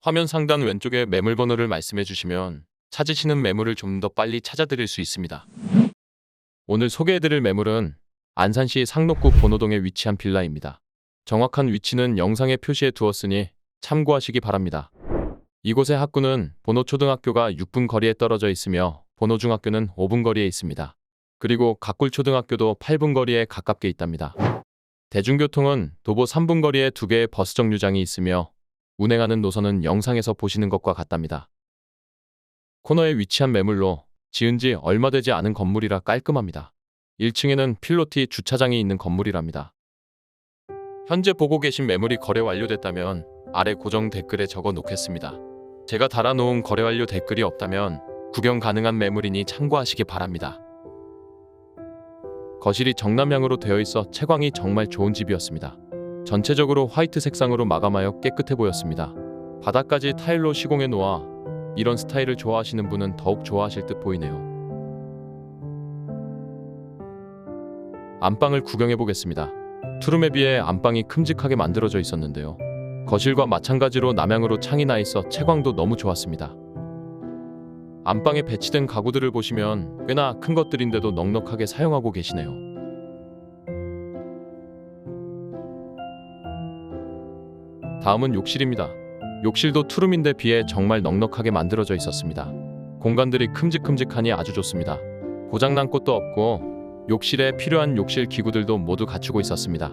화면 상단 왼쪽에 매물 번호를 말씀해 주시면 찾으시는 매물을 좀 더 빨리 찾아드릴 수 있습니다. 오늘 소개해드릴 매물은 안산시 상록구 번호동에 위치한 빌라입니다. 정확한 위치는 영상에 표시해 두었으니 참고하시기 바랍니다. 이곳의 학구는 번호초등학교가 6분 거리에 떨어져 있으며 번호중학교는 5분 거리에 있습니다. 그리고 각굴초등학교도 8분 거리에 가깝게 있답니다. 대중교통은 도보 3분 거리에 두 개의 버스 정류장이 있으며 운행하는 노선은 영상에서 보시는 것과 같답니다. 코너에 위치한 매물로 지은 지 얼마 되지 않은 건물이라 깔끔합니다. 1층에는 필로티 주차장이 있는 건물이랍니다. 현재 보고 계신 매물이 거래 완료됐다면 아래 고정 댓글에 적어 놓겠습니다. 제가 달아놓은 거래 완료 댓글이 없다면 구경 가능한 매물이니 참고하시기 바랍니다. 거실이 정남향으로 되어 있어 채광이 정말 좋은 집이었습니다. 전체적으로 화이트 색상으로 마감하여 깨끗해 보였습니다. 바닥까지 타일로 시공해 놓아 이런 스타일을 좋아하시는 분은 더욱 좋아하실 듯 보이네요. 안방을 구경해 보겠습니다. 투룸에 비해 안방이 큼직하게 만들어져 있었는데요. 거실과 마찬가지로 남향으로 창이 나 있어 채광도 너무 좋았습니다. 안방에 배치된 가구들을 보시면 꽤나 큰 것들인데도 넉넉하게 사용하고 계시네요. 다음은 욕실입니다. 욕실도 투룸인데 비해 정말 넉넉하게 만들어져 있었습니다. 공간들이 큼직큼직하니 아주 좋습니다. 고장난 곳도 없고 욕실에 필요한 욕실 기구들도 모두 갖추고 있었습니다.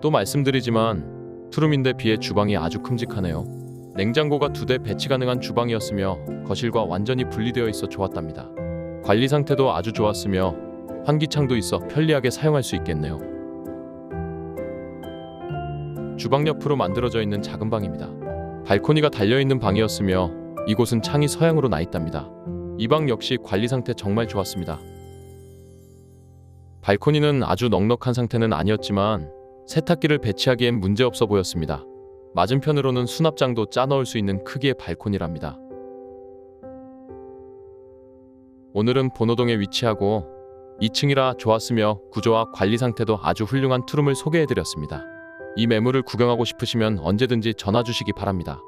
또 말씀드리지만 투룸인데 비해 주방이 아주 큼직하네요. 냉장고가 두 대 배치 가능한 주방이었으며 거실과 완전히 분리되어 있어 좋았답니다. 관리 상태도 아주 좋았으며 환기창도 있어 편리하게 사용할 수 있겠네요. 주방 옆으로 만들어져 있는 작은 방입니다. 발코니가 달려 있는 방이었으며 이곳은 창이 서양으로 나 있답니다. 이 방 역시 관리 상태 정말 좋았습니다. 발코니는 아주 넉넉한 상태는 아니었지만 세탁기를 배치하기엔 문제없어 보였습니다. 맞은편으로는 수납장도 짜넣을 수 있는 크기의 발코니랍니다. 오늘은 본호동에 위치하고 2층이라 좋았으며 구조와 관리 상태도 아주 훌륭한 투룸을 소개해드렸습니다. 이 매물을 구경하고 싶으시면 언제든지 전화 주시기 바랍니다.